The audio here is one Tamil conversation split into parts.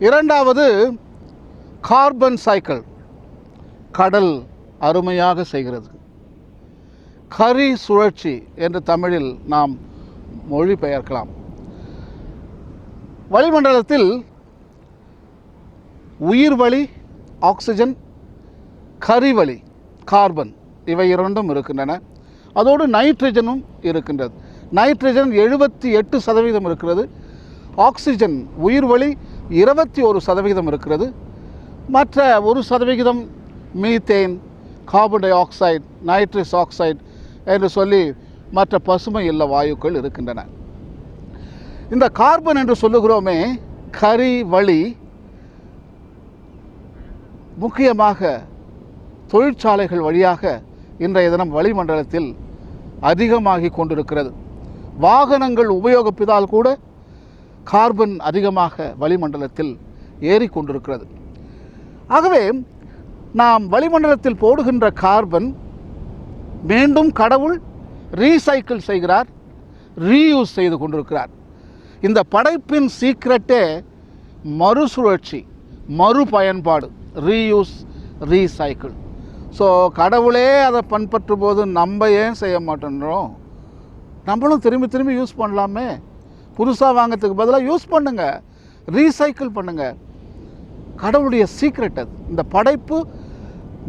இரண்டாவது கார்பன் சைக்கிள் கடல் அருமையாக செய்கிறது. கரி சுழற்சி என்று தமிழில் நாம் மொழிபெயர்க்கலாம். வளிமண்டலத்தில் உயிர்வளி ஆக்சிஜன் கரிவழி கார்பன் இவை இரண்டும் இருக்கின்றன. அதோடு நைட்ரஜனும் இருக்கின்றது. நைட்ரஜன் எழுபத்தி எட்டு சதவீதம் இருக்கிறது. ஆக்சிஜன் உயிர்வளி இருபத்தி ஒரு சதவிகிதம் இருக்கிறது. மற்ற ஒரு சதவிகிதம் methane carbon dioxide nitrous oxide என்று சொல்லி மற்ற பசுமை இல்ல வாயுக்கள் இருக்கின்றன. இந்த கார்பன் என்று சொல்லுகிறோமே கரி வழி முக்கியமாக தொழிற்சாலைகள் வழியாக இன்றைய தினம் வளிமண்டலத்தில் அதிகமாகி கொண்டிருக்கிறது. வாகனங்கள் உபயோகிப்பதால் கூட கார்பன் அதிகமாக வளிமண்டலத்தில் ஏறிக்கொண்டிருக்கிறது ஆகவே நாம் வளிமண்டலத்தில் போடுகின்ற கார்பன் மீண்டும் கடவுள் ரீசைக்கிள் செய்கிறார் ரீயூஸ் செய்து கொண்டிருக்கிறார். இந்த படைப்பின் சீக்ரெட்டே மறுசுழற்சி மறுபயன்பாடு ரீயூஸ் ரீசைக்கிள். ஸோ கடவுளே அதை பண்பற்றும் போது நம்ம ஏன் செய்ய மாட்டேன்றோம்? நம்மளும் திரும்பி திரும்பி யூஸ் பண்ணலாமே. புதுசாக வாங்கிறதுக்கு பதிலாக யூஸ் பண்ணுங்கள் ரீசைக்கிள் பண்ணுங்கள் கடவுளுடைய சீக்ரெட் அது. இந்த படைப்பு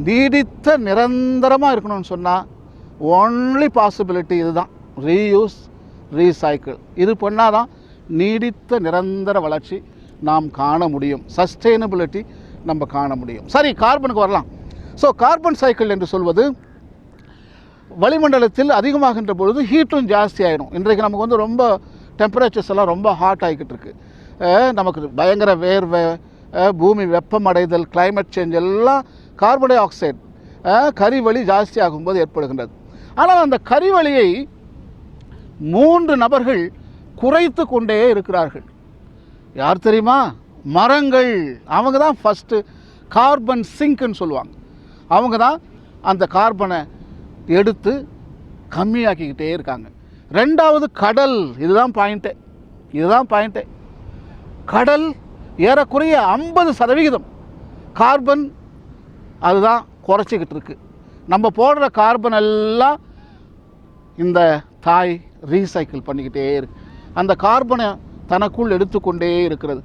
நீடித்த நிரந்தரமாக இருக்கணும்னு சொன்னால் ஒன்லி பாசிபிலிட்டி இதுதான். ரீயூஸ் ரீசைக்கிள் இது பண்ணாதான் நீடித்த நிரந்தர வளர்ச்சி நாம் காண முடியும். சஸ்டெயினபிலிட்டி நம்ம காண முடியும். சரி கார்பனுக்கு வரலாம். ஸோ கார்பன் சைக்கிள் என்று சொல்வது வளிமண்டலத்தில் அதிகமாகின்ற பொழுது ஹீட்டும் ஜாஸ்தி ஆகிடும் இன்றைக்கு நமக்கு வந்து ரொம்ப டெம்பரேச்சர்ஸ் எல்லாம் ரொம்ப ஹாட் ஆகிக்கிட்டு இருக்குது நமக்கு பயங்கர வேர்வை பூமி வெப்பமடைதல் கிளைமேட் சேஞ்ச் எல்லாம் கார்பன் டை ஆக்சைடு கரிவழி ஜாஸ்தி ஆகும்போது ஏற்படுகின்றது. ஆனால் அந்த கரிவழியை மூன்று நபர்கள் குறைத்து கொண்டே இருக்கிறார்கள். யார் தெரியுமா? மரங்கள். அவங்க தான் ஃபஸ்ட்டு கார்பன் சிங்க்னு சொல்லுவாங்க. அவங்க தான் அந்த கார்பனை எடுத்து கம்மியாக்கிக்கிட்டே இருக்காங்க. ரெண்டாவது கடல் இதுதான் பாயிண்ட்டு இதுதான் பாயிண்ட்டு கடல் ஏறக்குறைய ஐம்பது சதவிகிதம். கார்பன் அதுதான் குறைச்சிக்கிட்டு இருக்கு. நம்ம போடுற கார்பன் எல்லாம் இந்த தாய் ரீசைக்கிள் பண்ணிக்கிட்டே இருக்கு. அந்த கார்பனை தனக்குள் எடுத்துக்கொண்டே இருக்கிறது.